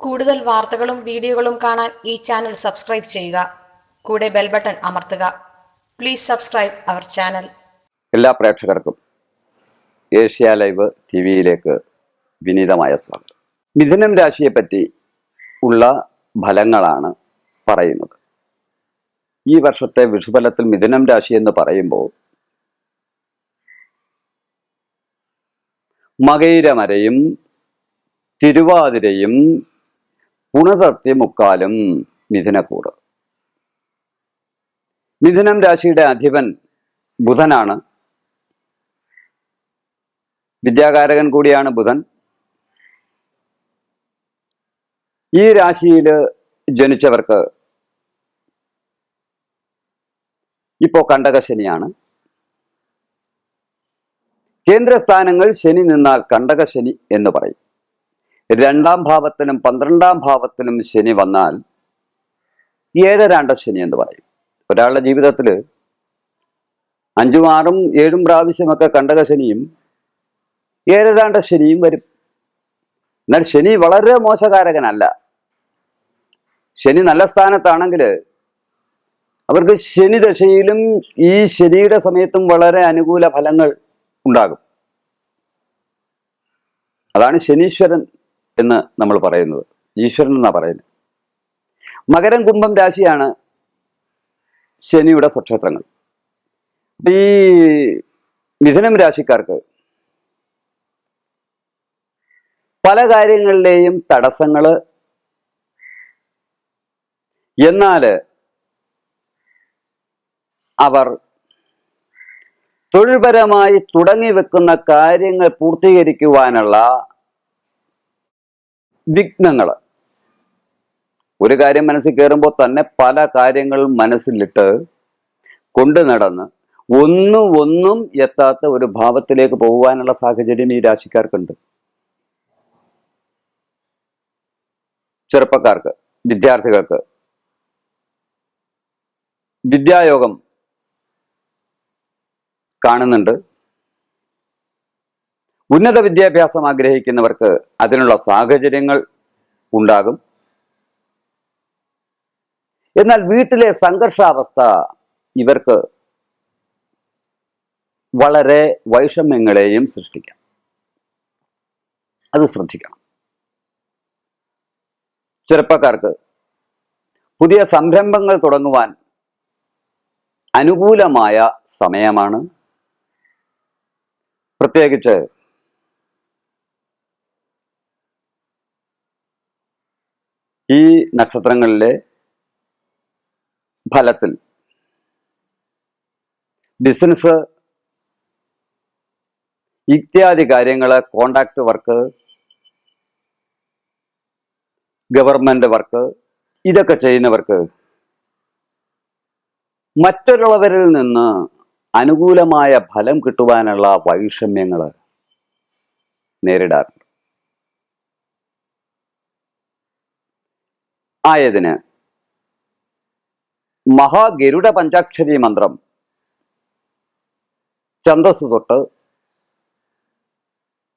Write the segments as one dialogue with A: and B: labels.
A: കൂടുതൽ വാർത്തകളും വീഡിയോകളും കാണാൻ ഈ ചാനൽ സബ്സ്ക്രൈബ് ചെയ്യുക. കൂടെ ബെൽ ബട്ടൺ അമർത്തുക. പ്ലീസ് സബ്സ്ക്രൈബ് അവർ ചാനൽ
B: എല്ലാ പ്രേക്ഷകർക്കും ഏഷ്യ ലൈവ് ടി വിയിലേക്ക് വിനീതമായ സ്വാഗതം. മിഥുനം രാശിയെപ്പറ്റി ഉള്ള ഫലങ്ങളാണ് പറയുന്നത്. ഈ വർഷത്തെ വിഷുഫലത്തിൽ മിഥുനം രാശി എന്ന് പറയുമ്പോൾ മകയിരമരയും തിരുവാതിരയും പുണതർത്തി മുക്കാലും മിഥുനക്കൂട്. മിഥുനം രാശിയുടെ അധിപൻ ബുധനാണ്. വിദ്യാകാരകൻ കൂടിയാണ് ബുധൻ. ഈ രാശിയിൽ ജനിച്ചവർക്ക് ഇപ്പോ കണ്ടകശനിയാണ് കേന്ദ്രസ്ഥാനങ്ങൾ ശനി നിന്നാൽ കണ്ടകശനി എന്ന് പറയും. രണ്ടാം ഭാവത്തിനും പന്ത്രണ്ടാം ഭാവത്തിനും ശനി വന്നാൽ ഏഴരാണ്ട ശനി എന്ന് പറയും. ഒരാളുടെ ജീവിതത്തിൽ അഞ്ചും ആറും ഏഴും പ്രാവശ്യമൊക്കെ കണ്ടക ശനിയും ഏഴരാണ്ട ശനിയും വരും. എന്നാൽ ശനി വളരെ മോശകാരകനല്ല. ശനി നല്ല സ്ഥാനത്താണെങ്കിൽ അവർക്ക് ശനി ദശയിലും ഈ ശനിയുടെ സമയത്തും വളരെ അനുകൂല ഫലങ്ങൾ ഉണ്ടാകും. അതാണ് ശനീശ്വരൻ എന്ന് നമ്മൾ പറയുന്നത്. ഈശ്വരൻ എന്നാണ് പറയുന്നത്. മകരം കുംഭം രാശിയാണ് ശനിയുടെ സ്വക്ഷേത്രങ്ങൾ. ഈ മിഥുനം രാശിക്കാർക്ക് പല കാര്യങ്ങളിലെയും തടസ്സങ്ങൾ എന്നാൽ അവർ തൊഴിൽപരമായി തുടങ്ങി വെക്കുന്ന കാര്യങ്ങൾ പൂർത്തീകരിക്കുവാനുള്ള വിഘ്നങ്ങൾ ഒരു കാര്യം മനസ്സിൽ കയറുമ്പോൾ തന്നെ പല കാര്യങ്ങളും മനസ്സിലിട്ട് കൊണ്ടു നടന്ന് ഒന്നും ഒന്നും എത്താത്ത ഒരു ഭാവത്തിലേക്ക് പോകുവാനുള്ള സാഹചര്യം ഈ രാശിക്കാർക്കുണ്ട്. ചെറുപ്പക്കാർക്ക് വിദ്യാർത്ഥികൾക്ക്. വിദ്യായോഗം കാണുന്നുണ്ട്. ഉന്നത വിദ്യാഭ്യാസം ആഗ്രഹിക്കുന്നവർക്ക് അതിനുള്ള സാഹചര്യങ്ങൾ ഉണ്ടാകും. എന്നാൽ വീട്ടിലെ സംഘർഷാവസ്ഥ ഇവർക്ക് വളരെ വൈഷമ്യങ്ങളെയും സൃഷ്ടിക്കാം. അത് ശ്രദ്ധിക്കണം. ചെറുപ്പക്കാർക്ക് പുതിയ സംരംഭങ്ങൾ തുടങ്ങുവാൻ അനുകൂലമായ സമയമാണ്. പ്രത്യേകിച്ച് ഈ നക്ഷത്രങ്ങളിലെ ഫലത്തിൽ ബിസിനസ് ഇത്യാദി കാര്യങ്ങൾ കോണ്ടാക്ട് വർക്ക് ഗവൺമെന്റ് വർക്ക് ഇതൊക്കെ ചെയ്യുന്നവർക്ക് മറ്റുള്ളവരിൽ നിന്ന് അനുകൂലമായ ഫലം കിട്ടുവാനുള്ള വൈഷമ്യങ്ങൾ നേരിടാറുണ്ട്. ആയതിന്. മഹാഗരുഡ പഞ്ചാക്ഷരി മന്ത്രം. ഛന്ദസ് തൊട്ട്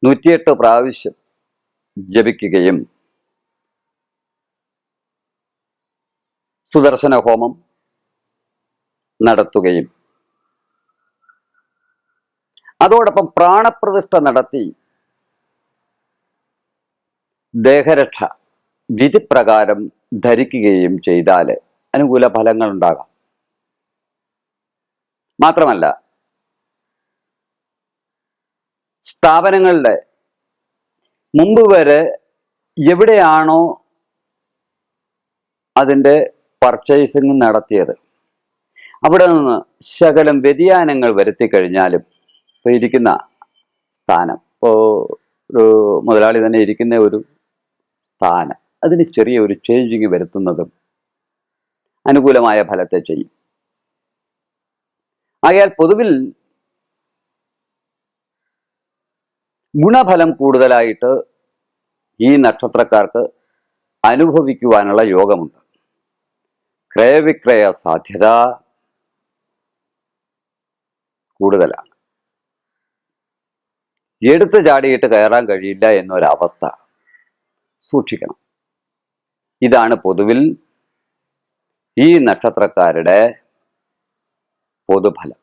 B: നൂറ്റിയെട്ട് പ്രാവശ്യം ജപിക്കുകയും സുദർശന ഹോമം നടത്തുകയും. അതോടൊപ്പം പ്രാണപ്രതിഷ്ഠ നടത്തി ദേഹരക്ഷ വിധിപ്രകാരം ധരിക്കുകയും ചെയ്താൽ അനുകൂല ഫലങ്ങൾ ഉണ്ടാകാം. മാത്രമല്ല സ്ഥാപനങ്ങളുടെ മുമ്പ് വരെ എവിടെയാണോ അതിന്റെ പർച്ചേസിംഗ് നടത്തിയത് അവിടെ നിന്ന് ശകലം വ്യതിയാനങ്ങൾ വരുത്തി കഴിഞ്ഞാലും ഇപ്പോൾ ഇരിക്കുന്ന സ്ഥാനം. ഇപ്പോൾ ഒരു മുതലാളി തന്നെ ഇരിക്കുന്ന ഒരു സ്ഥാനം. അതിന് ചെറിയ ഒരു ചേഞ്ചിങ് വരുത്തുന്നതും അനുകൂലമായ ഫലത്തെ ചെയ്യും. ആയാൽ പൊതുവിൽ ഗുണഫലം കൂടുതലായിട്ട് ഈ നക്ഷത്രക്കാർക്ക് അനുഭവിക്കുവാനുള്ള യോഗമുണ്ട്. ക്രയവിക്രയ സാധ്യത കൂടുതലാണ്. എടുത്തു ചാടിയിട്ട് കയറാൻ കഴിയില്ല എന്നൊരവസ്ഥ സൂക്ഷിക്കണം. ഇതാണ് പൊതുവിൽ ഈ നക്ഷത്രക്കാരുടെ പൊതുഫലം.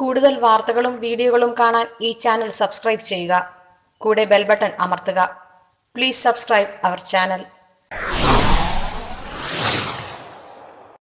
A: കൂടുതൽ വാർത്തകളും വീഡിയോകളും കാണാൻ ഈ ചാനൽ സബ്സ്ക്രൈബ് ചെയ്യുക. കൂടെ ബെൽബട്ടൺ അമർത്തുക. Please subscribe our channel